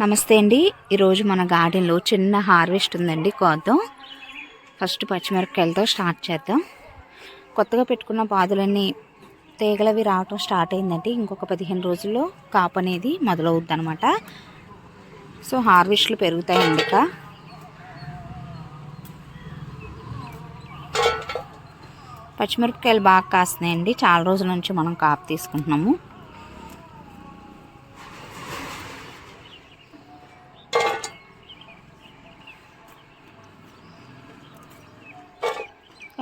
నమస్తే అండి. ఈరోజు మన గార్డెన్లో చిన్న హార్వెస్ట్ ఉందండి కోద్దాం. ఫస్ట్ పచ్చిమిరపకాయలతో స్టార్ట్ చేద్దాం. కొత్తగా పెట్టుకున్న పాదులన్నీ తీగలవి రావటం స్టార్ట్ అయిందండి. ఇంకొక పదిహేను రోజుల్లో కాపు అనేది మొదలవుద్ది అనమాట సో హార్వెస్ట్లు పెరుగుతాయండి ఇక. పచ్చిమిరపకాయలు బాగా కాస్తున్నాయండి. చాలా రోజుల నుంచి మనం కాపు తీసుకుంటున్నాము.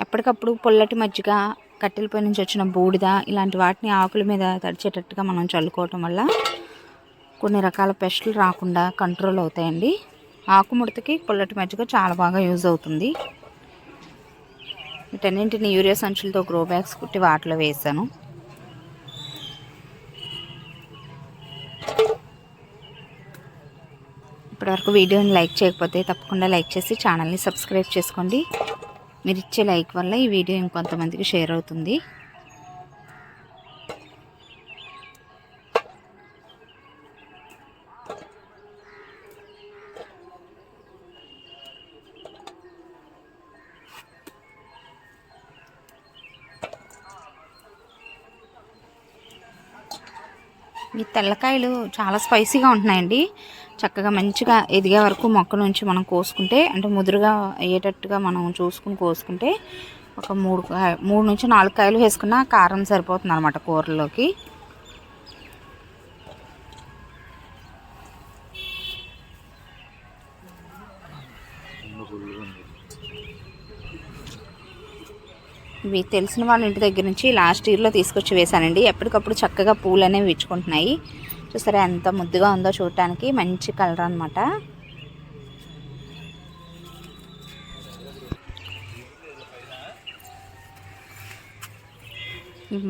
ఎప్పటికప్పుడు పొల్లటి మజ్జిగ కట్టెలపై నుంచి వచ్చిన బూడిద ఇలాంటి వాటిని ఆకుల మీద తడిచేటట్టుగా మనం చల్లుకోవటం వల్ల కొన్ని రకాల పెస్టులు రాకుండా కంట్రోల్ అవుతాయండి. ఆకుముడతకి పొల్లటి మజ్జిగ చాలా బాగా యూజ్ అవుతుంది. వీటన్నింటిని యూరియా సంచులతో గ్రో బ్యాగ్స్ కుట్టి వాటిలో వేసాను. ఇప్పటివరకు వీడియోని లైక్ చేయకపోతే తప్పకుండా లైక్ చేసి ఛానల్ని సబ్స్క్రైబ్ చేసుకోండి. మీరు ఇచ్చే లైక్ వల్ల ఈ వీడియో ఇంకొంతమందికి షేర్ అవుతుంది. ఈ తెల్లకాయలు చాలా స్పైసీగా ఉంటున్నాయండి. చక్కగా మంచిగా ఎదిగే వరకు మొక్క నుంచి మనం కోసుకుంటే అంటే ముదురుగా అయ్యేటట్టుగా మనం చూసుకుని కోసుకుంటే ఒక మూడు మూడు నుంచి నాలుగు కాయలు వేసుకున్న కారం సరిపోతుంది అనమాట కూరలోకి ఇవి తెలిసిన వాళ్ళ ఇంటి దగ్గర నుంచి లాస్ట్ ఇయర్లో తీసుకొచ్చి వేశానండి. ఎప్పటికప్పుడు చక్కగా పూలు అనేవి ఇచ్చుకుంటున్నాయి చూసారా ఎంత ముద్దుగా ఉందో చూడటానికి మంచి కలర్ అనమాట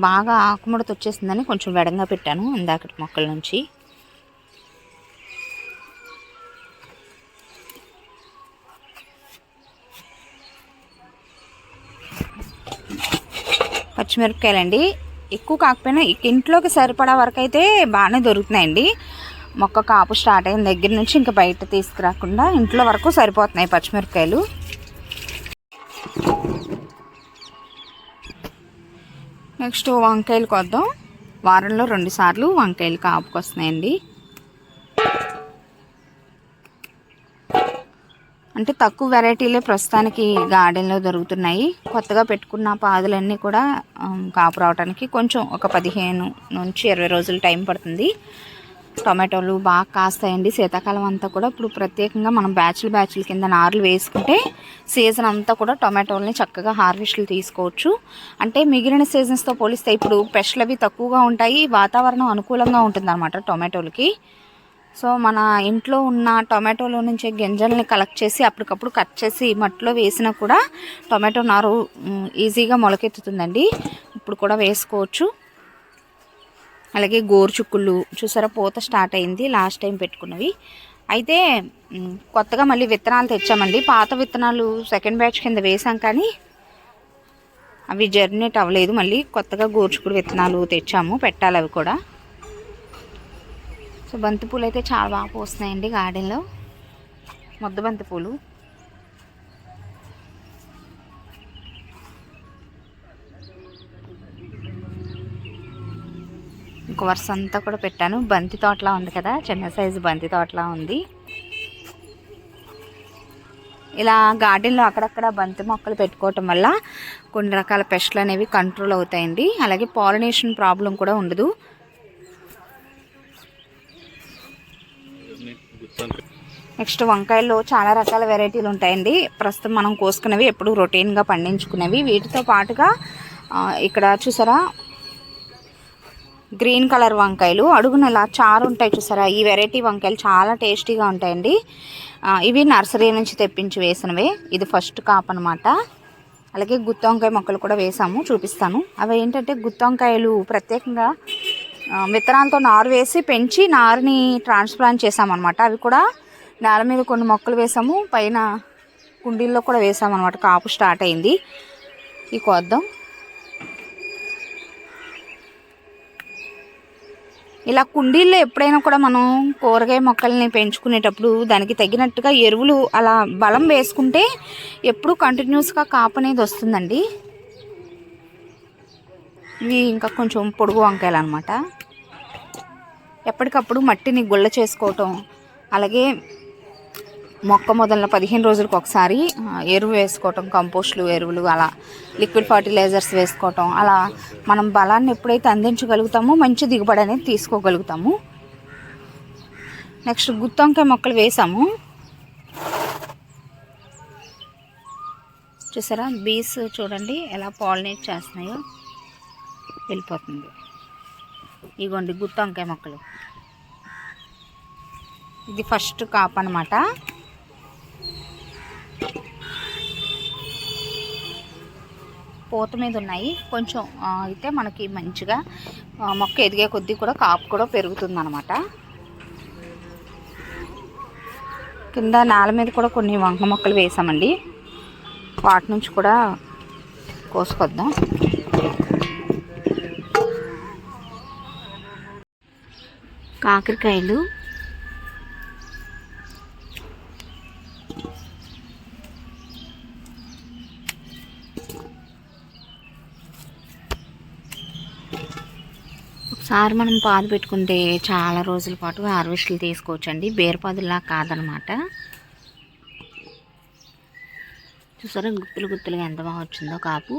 బాగా ఆకుముడత వచ్చేసిందని కొంచెం వెడంగా పెట్టాను ఇందాకటి మొక్కల నుంచి. పచ్చిమిరపకాయలండి. ఎక్కువ కాకపోయినా ఇంట్లోకి సరిపడా వరకు అయితే బాగానే దొరుకుతున్నాయండి. మొక్క కాపు స్టార్ట్ అయిన దగ్గర నుంచి ఇంకా బయట తీసుకురాకుండా ఇంట్లో వరకు సరిపోతున్నాయి పచ్చిమిరపకాయలు. నెక్స్ట్ వంకాయలు కొద్దాం. వారంలో రెండుసార్లు వంకాయలు కాపుకొస్తున్నాయండి. అంటే తక్కువ వెరైటీలే ప్రస్తుతానికి గార్డెన్లో దొరుకుతున్నాయి. కొత్తగా పెట్టుకున్న పాదులన్నీ కూడా కాపు రావడానికి కొంచెం ఒక పదిహేను నుంచి ఇరవై రోజులు టైం పడుతుంది. టొమాటోలు బాగా కాస్తాయండి. శీతాకాలం అంతా కూడా ఇప్పుడు ప్రత్యేకంగా మనం బ్యాచ్లు బ్యాచ్ల కింద నారులు వేసుకుంటే సీజన్ అంతా కూడా టొమాటోల్ని చక్కగా హార్వెస్ట్లు తీసుకోవచ్చు. అంటే మిగిలిన సీజన్స్తో పోలిస్తే ఇప్పుడు పెస్ట్లు అవి తక్కువగా ఉంటాయి. వాతావరణం అనుకూలంగా ఉంటుంది అనమాట టొమాటోలకి. సో మన ఇంట్లో ఉన్న టొమాటోలో నుంచి గింజల్ని కలెక్ట్ చేసి అప్పటికప్పుడు కట్ చేసి మట్టిలో వేసినా కూడా టొమాటో నారు ఈజీగా మొలకెత్తుతుందండి. ఇప్పుడు కూడా వేసుకోవచ్చు. అలాగే గోరుచుక్కుళ్ళు చూసారా పూత స్టార్ట్ అయింది లాస్ట్ టైం పెట్టుకున్నవి. అయితే కొత్తగా మళ్ళీ విత్తనాలు తెచ్చామండి. పాత విత్తనాలు సెకండ్ బ్యాచ్ కింద వేసాం కానీ అవి జర్నేట్ అవ్వలేదు. మళ్ళీ కొత్తగా గోరుచుకుడు విత్తనాలు తెచ్చాము పెట్టాలి అవి కూడా. సో బంతి పూలు అయితే చాలా బాగా పూస్తున్నాయండి గార్డెన్లో. ముద్ద బంతి పూలు ఇంకో వరుస అంతా కూడా పెట్టాను. బంతి తోటలా ఉంది కదా చిన్న సైజు బంతి తోటలా ఉంది. ఇలా గార్డెన్లో అక్కడక్కడ బంతి మొక్కలు పెట్టుకోవటం వల్ల కొన్ని రకాల పెస్ట్లు అనేవి కంట్రోల్ అవుతాయండి. అలాగే పాలినేషన్ ప్రాబ్లం కూడా ఉండదు. నెక్స్ట్ వంకాయల్లో చాలా రకాల వెరైటీలు ఉంటాయండి. ప్రస్తుతం మనం కోసుకునేవి ఎప్పుడు రొటీన్గా పండించుకునేవి. వీటితో పాటుగా ఇక్కడ చూసారా? గ్రీన్ కలర్ వంకాయలు. అడుగున ఇలా చారు ఉంటాయి చూసారా? ఈ వెరైటీ వంకాయలు చాలా టేస్టీగా ఉంటాయండి. ఇవి నర్సరీ నుంచి తెప్పించి వేసినవే. ఇది ఫస్ట్ కాప్ అనమాట అలాగే గుత్తి వంకాయ మొక్కలు కూడా వేసాము చూపిస్తాను. అవి ఏంటంటే గుత్తి వంకాయలు ప్రత్యేకంగా విత్తనాలతో నారు వేసి పెంచి నారుని ట్రాన్స్ప్లాంట్ చేసామన్నమాట. అవి కూడా నేల మీద కొన్ని మొక్కలు వేసాము. పైన కుండీల్లో కూడా వేసామన్నమాట. కాపు స్టార్ట్ అయింది. ఈ కొద్దాం ఇలా కుండీల్లో ఎప్పుడైనా కూడా మనం కూరగాయ మొక్కల్ని పెంచుకునేటప్పుడు దానికి తగినట్టుగా ఎరువులు అలా బలం వేసుకుంటే ఎప్పుడు కంటిన్యూస్గా కాపు అనేది వస్తుందండి. ఇవి ఇంకా కొంచెం పొడుగు వంకాయలు అనమాట ఎప్పటికప్పుడు మట్టిని గుళ్ళ చేసుకోవటం అలాగే మొక్క మొదలన పదిహేను రోజులకు ఒకసారి ఎరువు వేసుకోవటం కంపోస్ట్లు ఎరువులు అలా లిక్విడ్ ఫర్టిలైజర్స్ వేసుకోవటం అలా మనం బలాన్ని ఎప్పుడైతే అందించగలుగుతామో మంచి దిగుబడి అనేది తీసుకోగలుగుతాము. నెక్స్ట్ గుత్తొంకాయ మొక్కలు వేసాము. చూసారా? బీస్ చూడండి ఎలా పాలినేట్ చేస్తున్నాయో వెళ్ళిపోతుంది. ఇగోండి గుత్తొంకాయ మొక్కలు. ఇది ఫస్ట్ కాప్ అనమాట పూత మీద ఉన్నాయి. కొంచెం అయితే మనకి మంచిగా మొక్క ఎదిగే కొద్దీ కూడా కాపు కూడా పెరుగుతుంది అనమాట కింద నేల మీద కూడా కొన్ని వంక మొక్కలు వేసామండి. వాటి నుంచి కూడా కోసుకొద్దాం. కాకరకాయలు ఒకసారి మనం పాదు పెట్టుకుంటే చాలా రోజుల పాటు హార్వెస్ట్లు తీసుకోవచ్చండి. బేరపాదులా కాదనమాట. చూసారా గుత్తులు గుత్తులుగా ఎంత బాగా వచ్చిందో కాపు.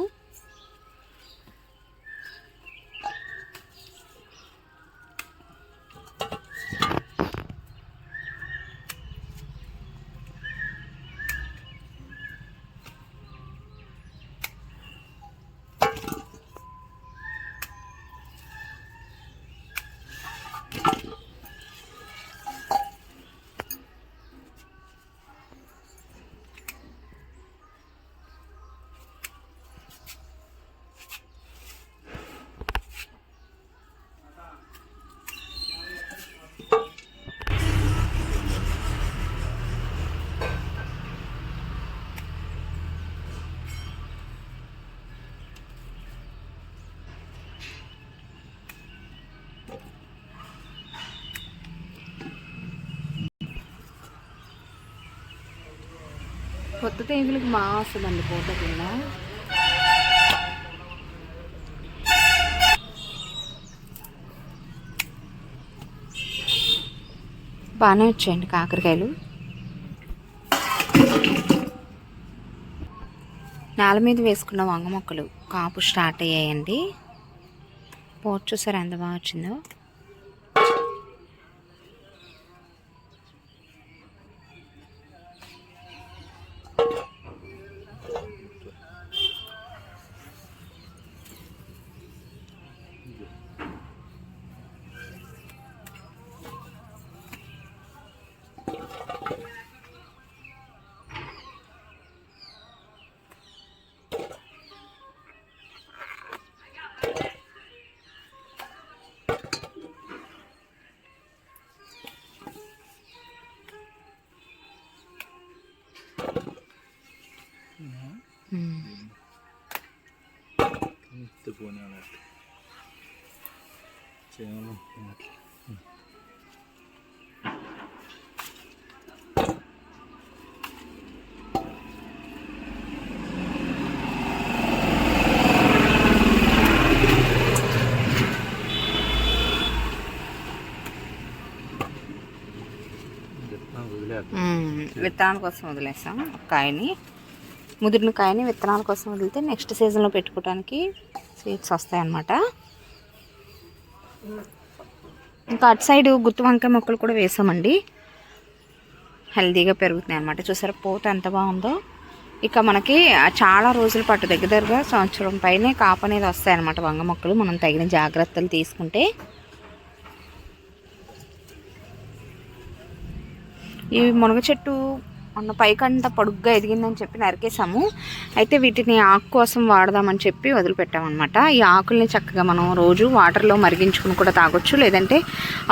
కొత్త తెగులకు మా వస్తుందండి పూత కింద. బాగానే వచ్చాయండి కాకరకాయలు. నేల మీద వేసుకున్న వంగ మొక్కలు కాపు స్టార్ట్ అయ్యాయండి. పోట్ చూసారు ఎంత బాగా వచ్చిందో? విత్తనాల కోసం వదిలేసాం ఒక కాయని. ముదిరిన కాయని విత్తనాల కోసం వదిలితే నెక్స్ట్ సీజన్లో పెట్టుకోవడానికి సీడ్స్ వస్తాయన్నమాట. ఇంకా అటు సైడ్ గుత్తి వంకాయ మొక్కలు కూడా వేసామండి. హెల్దీగా పెరుగుతున్నాయి అనమాట చూసారా పూత ఎంత బాగుందో. ఇక మనకి చాలా రోజుల పాటు దగ్గర దగ్గరగా సంవత్సరం పైనే కాపు అనేది వస్తాయన్నమాట వంగ మొక్కలు. మనం తగిన జాగ్రత్తలు తీసుకుంటే. ఈ మునగ చెట్టు మొన్న పైకంట పొడుగ్గా ఎదిగిందని చెప్పి నరికేసాము అయితే వీటిని ఆకు కోసం వాడదామని చెప్పి వదిలిపెట్టామన్నమాట. ఈ ఆకుల్ని చక్కగా మనం రోజు వాటర్లో మరిగించుకుని కూడా తాగొచ్చు. లేదంటే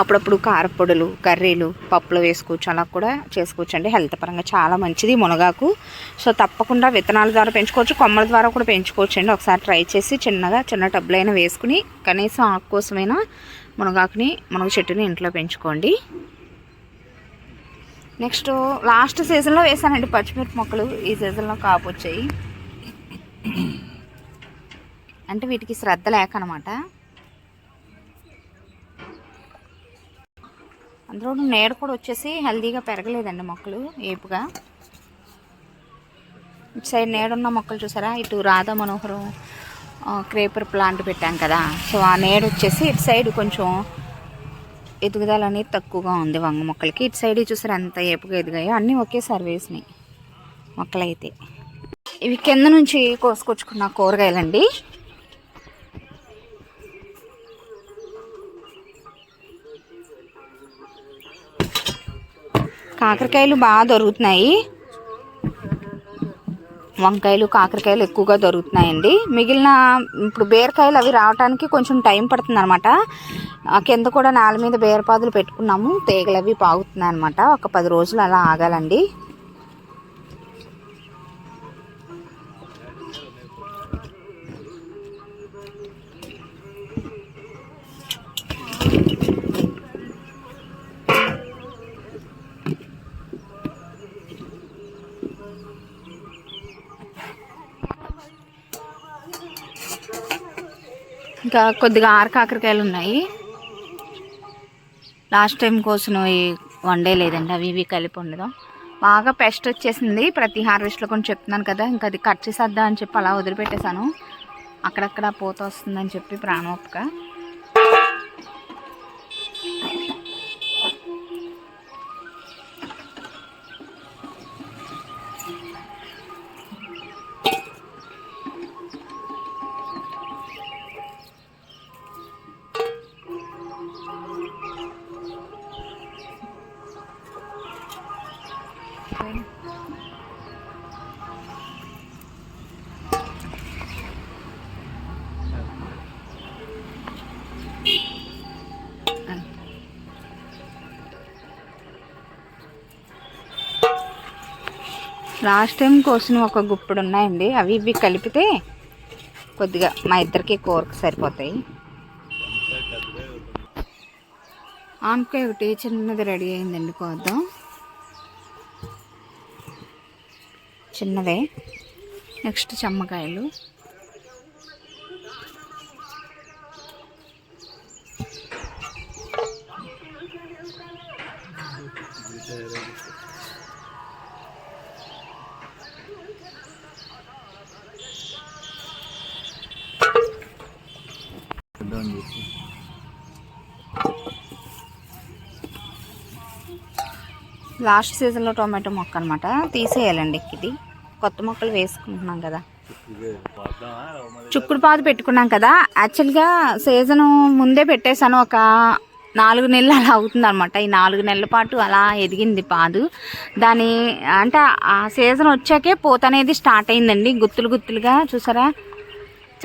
అప్పుడప్పుడు కారపొడులు కర్రీలు పప్పులు వేసుకోవచ్చు. అలా కూడా చేసుకోవచ్చు అండి హెల్త్ పరంగా చాలా మంచిది మునగాకు. సో తప్పకుండా విత్తనాల ద్వారా పెంచుకోవచ్చు. కొమ్మల ద్వారా కూడా పెంచుకోవచ్చు అండి ఒకసారి ట్రై చేసి చిన్నగా చిన్న టబ్లో అయినా వేసుకుని కనీసం ఆకు కోసమైనా మునగాకుని మునగ చెట్టుని ఇంట్లో పెంచుకోండి. నెక్స్ట్ లాస్ట్ సీజన్లో వేసానండి పచ్చిమిరప మొక్కలు. ఈ సీజన్లో కాపు వచ్చాయి. అంటే వీటికి శ్రద్ధ లేక అనమాట అందులో నేడు కూడా వచ్చేసి హెల్తీగా పెరగలేదండి మొక్కలు ఏపుగా. ఇటు సైడ్ నేడున్న మొక్కలు చూసారా? ఇటు రాధా మనోహరం క్రేపర్ ప్లాంట్ పెట్టాం కదా. సో ఆ నేడు వచ్చేసి ఇటు సైడ్ కొంచెం ఎదుగుదల అనేది తక్కువగా ఉంది వంగ మొక్కలకి. ఇటు సైడ్ చూసారు ఎంత ఏపుగా ఎదిగాయో? అన్నీ ఒకేసారి వేసినాయి మొక్కలైతే. ఇవి కింద నుంచి కోసుకొచ్చుకున్న కూరగాయలండి. కాకరకాయలు బాగా దొరుకుతున్నాయి. వంకాయలు కాకరకాయలు ఎక్కువగా దొరుకుతున్నాయండి. మిగిలిన ఇప్పుడు బీరకాయలు అవి రావడానికి కొంచెం టైం పడుతుంది అనమాట కింద కూడా నేల మీద బీరపాదులు పెట్టుకున్నాము. తీగలు అవి పాగుతున్నాయి అనమాట ఒక పది రోజులు అలా ఆగాలండి. ఇంకా కొద్దిగా ఆరు కాకరకాయలు ఉన్నాయి. లాస్ట్ టైం కోసం వండే లేదండి అవి ఇవి కలిపి ఉండదు బాగా పెస్ట్ వచ్చేసింది ప్రతి హార్వెస్ట్లో కొంచెం చెప్తున్నాను కదా ఇంకా అది కట్ చేసేద్దాం అని చెప్పి అలా వదిలిపెట్టేశాను. అక్కడక్కడ పోత వస్తుందని చెప్పి ప్రాణోపక లాస్ట్ టైం కోసిన ఒక గుప్పుడు ఉన్నాయండి. అవి ఇవి కలిపితే కొద్దిగా మా ఇద్దరికి కూరకు సరిపోతాయి. ఆనకాయ ఒకటి చిన్నది రెడీ అయిందండి కోద్దాం. చిన్నదే. నెక్స్ట్ చెమ్మకాయలు. లాస్ట్ సీజన్లో టొమాటో మొక్క అనమాట తీసేయాలండి ఇది. కొత్త మొక్కలు వేసుకుంటున్నాం కదా. చుక్కుడు పాదు పెట్టుకున్నాం కదా. యాక్చువల్గా సీజన్ ముందే పెట్టేశాను. ఒక నాలుగు నెలలు అలా అవుతుంది అనమాట ఈ నాలుగు నెలల పాటు అలా ఎదిగింది పాదు. దాని అంటే ఆ సీజన్ వచ్చాకే పూత అనేది స్టార్ట్ అయిందండి. గుత్తులు గుత్తులుగా చూసారా?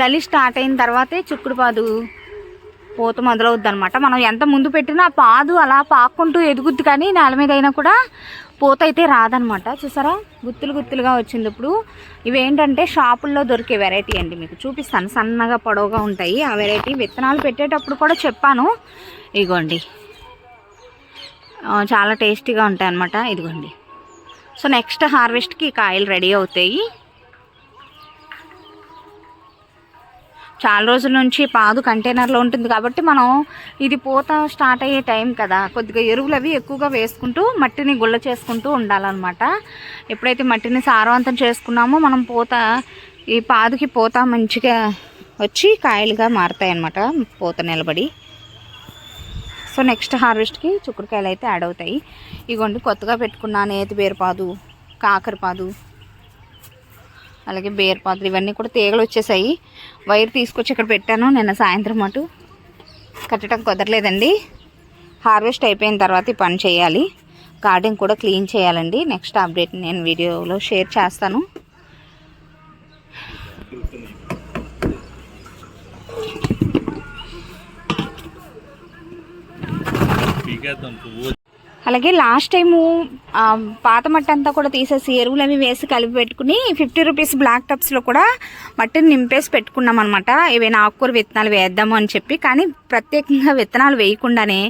చలి స్టార్ట్ అయిన తర్వాతే చుక్కుడు పాదు పూత మొదలవుద్ది అనమాట మనం ఎంత ముందు పెట్టినా పాదు అలా పాక్కుంటూ ఎదుగుద్ది కానీ నేల మీద అయినా కూడా పూత అయితే రాదనమాట చూసారా? గుత్తులు గుత్తులుగా వచ్చింది ఇప్పుడు. ఇవేంటంటే షాపుల్లో దొరికే వెరైటీ అండి మీకు. చూపిస్తాను. సన్నగా పొడవుగా ఉంటాయి. ఆ వెరైటీ విత్తనాలు పెట్టేటప్పుడు కూడా చెప్పాను. ఇగోండి. చాలా టేస్టీగా ఉంటాయి అన్నమాట ఇదిగోండి. సో నెక్స్ట్ హార్వెస్ట్కి కాయలు రెడీ అవుతాయి. చాలా రోజుల నుంచి పాదు కంటైనర్లో ఉంటుంది కాబట్టి మనం ఇది పూత స్టార్ట్ అయ్యే టైం కదా. కొద్దిగా ఎరువులు అవి ఎక్కువగా వేసుకుంటూ మట్టిని గుల్ల చేసుకుంటూ ఉండాలన్నమాట. ఎప్పుడైతే మట్టిని సారవంతం చేసుకున్నామో మనం పూత ఈ పాదుకి పూత మంచిగా వచ్చి కాయలుగా మారుతాయి అన్నమాట పూత నిలబడి. సో నెక్స్ట్ హార్వెస్ట్కి చుక్కుడుకాయలు అయితే యాడ్ అవుతాయి. ఇగోండి కొత్తగా పెట్టుకున్న నేతి బీరపాదు కాకరపాదు అలాగే బీరపాదులు ఇవన్నీ కూడా తీగలు వచ్చేసాయి. వైర్ తీసుకొచ్చి ఇక్కడ పెట్టాను. నిన్న సాయంత్రం అటు కట్టడం కుదరలేదండి. హార్వెస్ట్ అయిపోయిన తర్వాత ఈ పని చేయాలి. గార్డెన్ కూడా క్లీన్ చేయాలండి. నెక్స్ట్ అప్డేట్ నేను వీడియోలో షేర్ చేస్తాను. అలాగే లాస్ట్ టైము పాత మట్టి అంతా కూడా తీసేసి ఎరువులు అవి వేసి కలిపి పెట్టుకుని ఫిఫ్టీ రూపీస్ బ్లాక్ టప్స్లో కూడా మట్టిని నింపేసి పెట్టుకున్నాం అనమాట ఏవైనా ఆకుకూర విత్తనాలు వేద్దాము అని చెప్పి. కానీ ప్రత్యేకంగా విత్తనాలు వేయకుండానే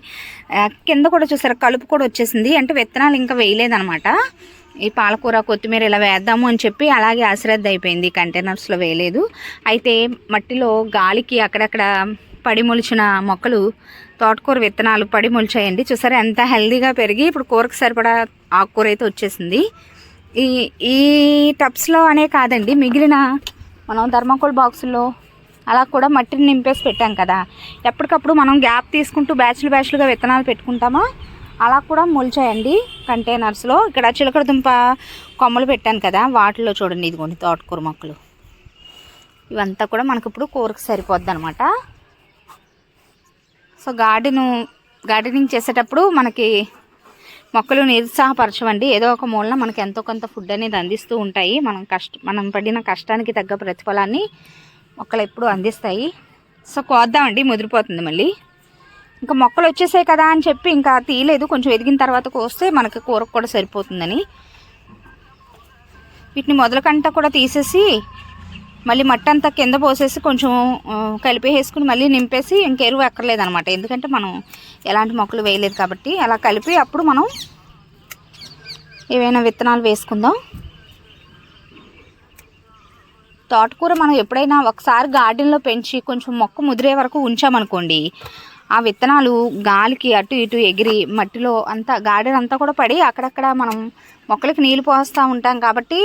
కింద కూడా చూసారు కలుపు కూడా వచ్చేసింది. అంటే విత్తనాలు ఇంకా వేయలేదనమాట ఈ పాలకూర కొత్తిమీర ఇలా వేద్దాము అని చెప్పి అలాగే అశ్రద్ధ అయిపోయింది. కంటైనర్స్లో వేయలేదు. అయితే మట్టిలో గాలికి అక్కడక్కడ పడి మొలిచిన మొక్కలు తోటకూర విత్తనాలు పడి మొలిచాయండి. చూసారా ఎంత హెల్దీగా పెరిగి ఇప్పుడు కూరకు సరిపడా ఆకుకూర అయితే వచ్చేసింది. ఈ ఈ టబ్స్లో అనే కాదండి మిగిలిన మనం ధర్మకోల్ బాక్సుల్లో అలా కూడా మట్టిని నింపేసి పెట్టాం కదా. ఎప్పటికప్పుడు మనం గ్యాప్ తీసుకుంటూ బ్యాచ్లు బ్యాచ్లుగా విత్తనాలు పెట్టుకుంటామా? అలా కూడా మొలిచాయండి కంటైనర్స్లో. ఇక్కడ చిలకడ దుంప కొమ్మలు పెట్టాను కదా వాటిలో చూడండి ఇదిగోండి తోటకూర మొక్కలు. ఇవంతా కూడా మనకిప్పుడు కూరకు సరిపోద్ది అనమాట సో గార్డెను గార్డెనింగ్ చేసేటప్పుడు మనకి మొక్కలు నిరుత్సాహపరచవండి ఏదో ఒక మూలన మనకి ఎంతో కొంత ఫుడ్ అనేది అందిస్తూ ఉంటాయి. మనం కష్ట మనం పడిన కష్టానికి తగ్గ ప్రతిఫలాన్ని మొక్కలు ఎప్పుడు అందిస్తాయి. సో కోద్దామండి ముదిరిపోతుంది మళ్ళీ. ఇంకా మొక్కలు వచ్చేసాయి కదా అని చెప్పి ఇంకా తీయలేదు. కొంచెం ఎదిగిన తర్వాత కోస్తే మనకి కూరకు కూడా సరిపోతుందని. వీటిని మొదలకంట కూడా తీసేసి మళ్ళీ మట్టి అంతా కింద పోసేసి కొంచెం కలిపేసుకుని మళ్ళీ నింపేసి ఇంక ఎరువు ఎక్కర్లేదు అనమాట ఎందుకంటే మనం ఎలాంటి మొక్కలు వేయలేదు కాబట్టి అలా కలిపి అప్పుడు మనం ఏవైనా విత్తనాలు వేసుకుందాం. తోటకూర మనం ఎప్పుడైనా ఒకసారి గార్డెన్లో పెంచి కొంచెం మొక్క ముదిరే వరకు ఉంచామనుకోండి ఆ విత్తనాలు గాలికి అటు ఇటు ఎగిరి మట్టిలో అంతా గార్డెన్ అంతా కూడా పడి అక్కడక్కడ మనం మొక్కలకి నీళ్ళు పోస్తూ ఉంటాం కాబట్టి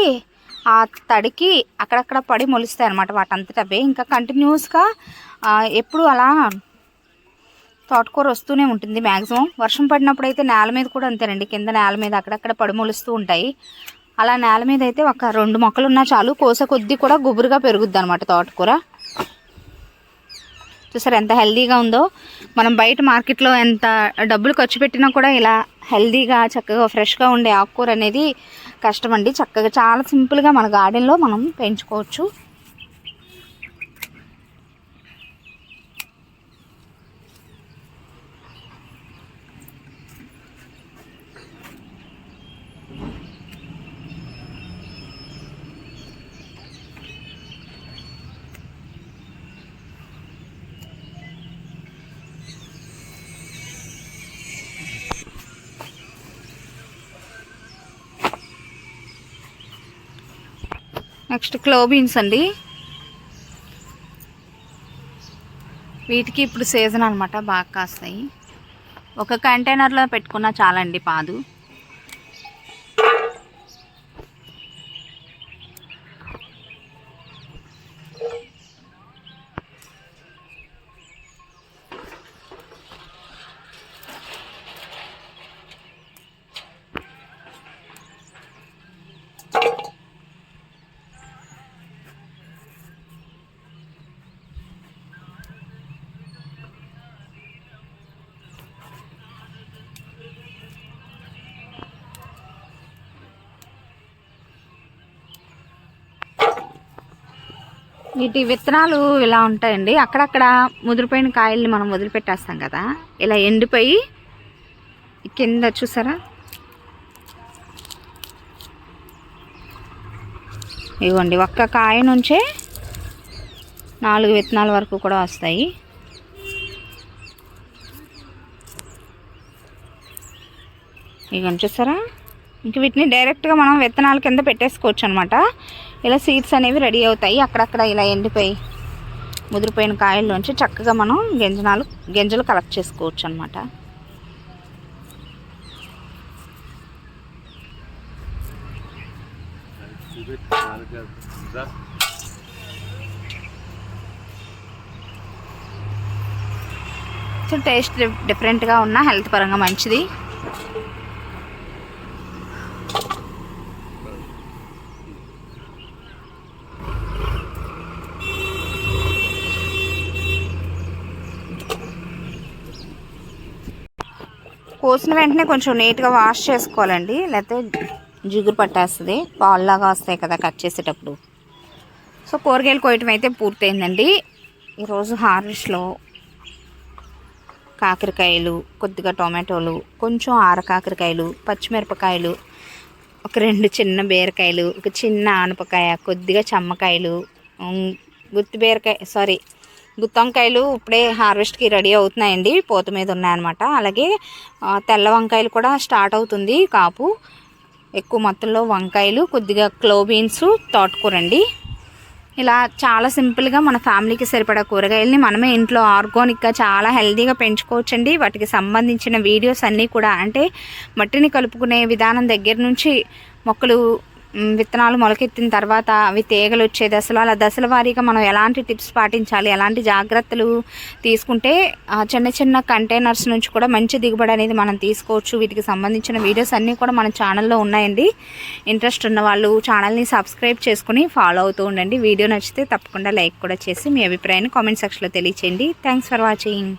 ఆ తడికి అక్కడక్కడ పడి మొలుస్తాయి అనమాట వాటంతట అవే ఇంకా కంటిన్యూస్గా ఎప్పుడు అలా తోటకూర వస్తూనే ఉంటుంది మ్యాక్సిమం వర్షం పడినప్పుడు అయితే నేల మీద కూడా అంతేనండి. కింద నేల మీద అక్కడక్కడ పడి మొలుస్తూ ఉంటాయి. అలా నేల మీద అయితే ఒక రెండు మొక్కలు ఉన్నా చాలు. కోస కొద్దీ కూడా గుబురుగా పెరుగుద్ది అనమాట తోటకూర. చూసారు ఎంత హెల్దీగా ఉందో. మనం బయట మార్కెట్లో ఎంత డబ్బులు ఖర్చు పెట్టినా కూడా ఇలా హెల్దీగా చక్కగా ఫ్రెష్గా ఉండే ఆకుకూర అనేది కష్టమండి. చక్కగా చాలా సింపుల్గా మన గార్డెన్లో మనం పెంచుకోవచ్చు. నెక్స్ట్ క్లో బీన్స్ అండి. వీటికి ఇప్పుడు సీజన్ అనమాట బాగా కాస్తాయి. ఒక కంటైనర్లో పెట్టుకున్నా చాలండి పాదు. వీటి విత్తనాలు ఇలా ఉంటాయండి. అక్కడక్కడ ముదిరిపోయిన కాయల్ని మనం వదిలిపెట్టేస్తాం కదా. ఇలా ఎండిపోయి కింద చూసారా? ఇవ్వండి ఒక్క కాయ నుంచే నాలుగు విత్తనాల వరకు కూడా వస్తాయి. ఇవన్నీ చూసారా? ఇంక వీటిని డైరెక్ట్గా మనం విత్తనాల కింద పెట్టేసుకోవచ్చు అనమాట ఇలా సీడ్స్ అనేవి రెడీ అవుతాయి. అక్కడక్కడ ఇలా ఎండిపోయి ముదిరిపోయిన కాయల్లోంచి చక్కగా మనం గింజనాలు గింజలు కలెక్ట్ చేసుకోవచ్చు అనమాట సో టేస్ట్ డిఫరెంట్గా ఉన్న హెల్త్ పరంగా మంచిది. కోసిన వెంటనే కొంచెం నీట్గా వాష్ చేసుకోవాలండి. లేకపోతే జిగురు పట్టేస్తుంది. పాల్లాగా వస్తాయి కదా కట్ చేసేటప్పుడు. సో కూరగాయలు కోయటం అయితే పూర్తయిందండి. ఈరోజు హార్వెస్ట్లో కాకరకాయలు కొద్దిగా టొమాటోలు కొంచెం ఆర కాకరకాయలు పచ్చిమిరపకాయలు ఒక రెండు చిన్న బీరకాయలు ఒక చిన్న ఆనపకాయ కొద్దిగా చమ్మకాయలు గుత్తి బీరకాయ సారీ గుత్తంకాయలు ఇప్పుడే హార్వెస్ట్కి రెడీ అవుతున్నాయండి. పూత మీద ఉన్నాయన్నమాట. అలాగే తెల్ల వంకాయలు కూడా స్టార్ట్ అవుతుంది కాపు. ఎక్కువ మొత్తంలో వంకాయలు కొద్దిగా క్లోబీన్స్ తోటకూరండి. ఇలా చాలా సింపుల్గా మన ఫ్యామిలీకి సరిపడా కూరగాయల్ని మనమే ఇంట్లో ఆర్గానిక్గా చాలా హెల్తీగా పెంచుకోవచ్చండి. వాటికి సంబంధించిన వీడియోస్ అన్నీ కూడా అంటే మట్టిని కలుపుకునే విధానం దగ్గర నుంచి మొక్కలు విత్తనాలు మొలకెత్తిన తర్వాత అవి తీగలు వచ్చే దశలో అలా దశల వారీగా మనం ఎలాంటి టిప్స్ పాటించాలి ఎలాంటి జాగ్రత్తలు తీసుకుంటే చిన్న చిన్న కంటైనర్స్ నుంచి కూడా మంచి దిగుబడి అనేది మనం తీసుకోవచ్చు. వీటికి సంబంధించిన వీడియోస్ అన్నీ కూడా మన ఛానల్లో ఉన్నాయండి. ఇంట్రెస్ట్ ఉన్న వాళ్ళు ఛానల్ని సబ్స్క్రైబ్ చేసుకుని ఫాలో అవుతూ ఉండండి. వీడియో నచ్చితే తప్పకుండా లైక్ కూడా చేసి మీ అభిప్రాయాన్ని కామెంట్ సెక్షన్లో తెలియచేయండి. Thanks for watching